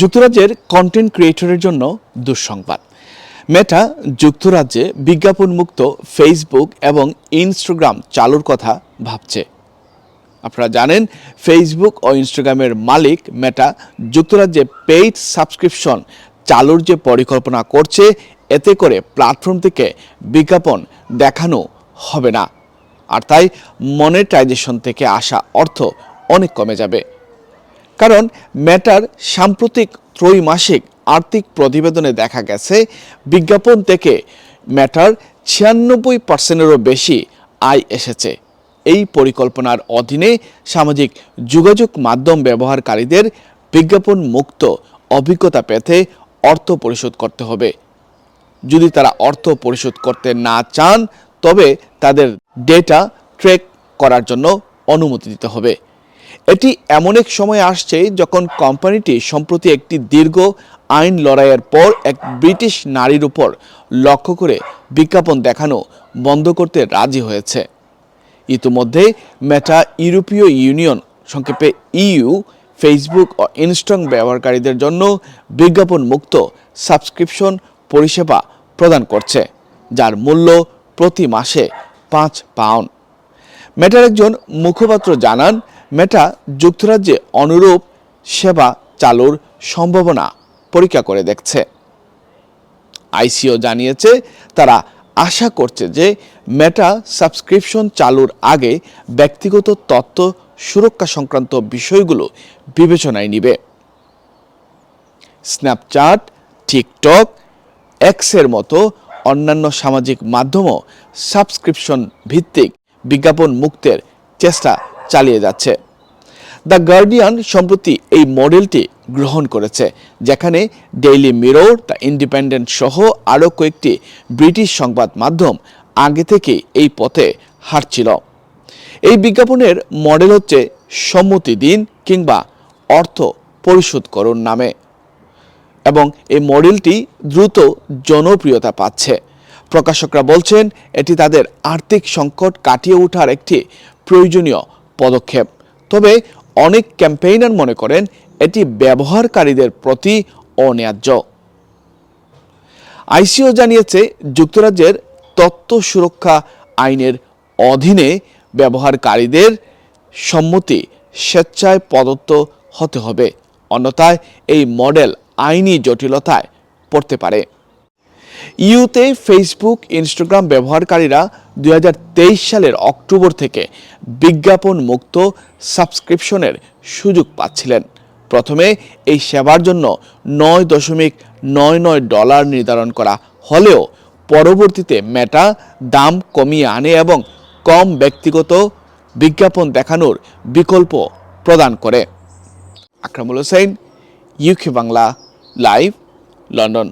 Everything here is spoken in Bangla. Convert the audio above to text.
যুক্তরাজ্যের কন্টেন্ট ক্রিয়েটরের জন্য দুঃসংবাদ। মেটা যুক্তরাজ্যে বিজ্ঞাপনমুক্ত ফেসবুক এবং ইনস্টাগ্রাম চালুর কথা ভাবছে। আপনারা জানেন ফেসবুক ও ইনস্টাগ্রামের মালিক মেটা যুক্তরাজ্যে পেইড সাবস্ক্রিপশন চালুর যে পরিকল্পনা করছে, এতে করে প্ল্যাটফর্ম থেকে বিজ্ঞাপন দেখানো হবে না। আর তাই মনিটাইজেশন থেকে আসা অর্থ অনেক কমে যাবে। কারণ মেটার সাম্প্রতিক ত্রৈমাসিক আর্থিক প্রতিবেদনে দেখা গেছে, বিজ্ঞাপন থেকে মেটার ছিয়ানব্বই পার্সেন্টেরও বেশি আয় এসেছে। এই পরিকল্পনার অধীনে সামাজিক যোগাযোগ মাধ্যম ব্যবহারকারীদের বিজ্ঞাপন মুক্ত অভিজ্ঞতা পেতে অর্থ পরিশোধ করতে হবে। যদি তারা অর্থ পরিশোধ করতে না চান, তবে তাদের ডেটা ট্রেক করার জন্য অনুমতি দিতে হবে। এটি এমন এক সময় আসছে যখন কোম্পানিটি সম্প্রতি একটি দীর্ঘ আইন লড়াইয়ের পর এক ব্রিটিশ নারীর উপর লক্ষ্য করে বিজ্ঞাপন দেখানো বন্ধ করতে রাজি হয়েছে। ইতিমধ্যে মেটা ইউরোপীয় ইউনিয়ন, সংক্ষেপে ইইউ ফেসবুক ও ইনস্টাগ্রাম ব্যবহারকারীদের জন্য বিজ্ঞাপন মুক্ত সাবস্ক্রিপশন পরিষেবা প্রদান করছে, যার মূল্য প্রতি মাসে পাঁচ পাউন্ড। মেটার একজন মুখপাত্র জানান মেটা যুক্তরাজ্যে অনুরূপ সেবা চালুর সম্ভাবনা পরীক্ষা করে দেখছে। আইসিও জানিয়েছে, তারা আশা করছে যে মেটা সাবস্ক্রিপশন চালুর আগে ব্যক্তিগত তথ্য সুরক্ষা সংক্রান্ত বিষয়গুলো বিবেচনায় নিবে। স্ন্যাপচ্যাট, টিকটক, এক্সের মতো অন্যান্য সামাজিক মাধ্যমও সাবস্ক্রিপশন ভিত্তিক বিজ্ঞাপন মুক্তের চেষ্টা চালিয়ে যাচ্ছে। দ্য গার্ডিয়ান সম্প্রতি এই মডেলটি গ্রহণ করেছে, যেখানে ডেইলি মিরর, দ্য ইন্ডিপেন্ডেন্ট সহ আরও কয়েকটি ব্রিটিশ সংবাদ মাধ্যম আগে থেকে এই পথে হাঁটছিল। এই বিজ্ঞাপনের মডেল হচ্ছে সম্মতি দিন কিংবা অর্থ পরিশোধ করুন নামে। এবং এই মডেলটি দ্রুত জনপ্রিয়তা পাচ্ছে। প্রকাশকরা বলছেন, এটি তাদের আর্থিক সংকট কাটিয়ে ওঠার একটি প্রয়োজনীয় পদক্ষেপ। তবে অনেক ক্যাম্পেইনার মনে করেন এটি ব্যবহারকারীদের প্রতি অন্যায্য। আইসিও জানিয়েছে, যুক্তরাজ্যের তথ্য সুরক্ষা আইনের অধীনে ব্যবহারকারীদের সম্মতি স্বেচ্ছায় প্রদত্ত হতে হবে, অন্যথায় এই মডেল আইনি জটিলতায় পড়তে পারে। ইউতে ফেসবুক ইনস্টাগ্রাম ব্যবহারকারীরা দু হাজার তেইশ সালের অক্টোবর থেকে বিজ্ঞাপন মুক্ত সাবস্ক্রিপশনের সুযোগ পাচ্ছিলেন। প্রথমে এই সেবার জন্য নয় দশমিক নয় নয় ডলার নির্ধারণ করা হলেও পরবর্তীতে মেটা দাম কমিয়ে আনে এবং কম ব্যক্তিগত বিজ্ঞাপন দেখানোর বিকল্প প্রদান করে। Akramul Hossain UK Bangla live London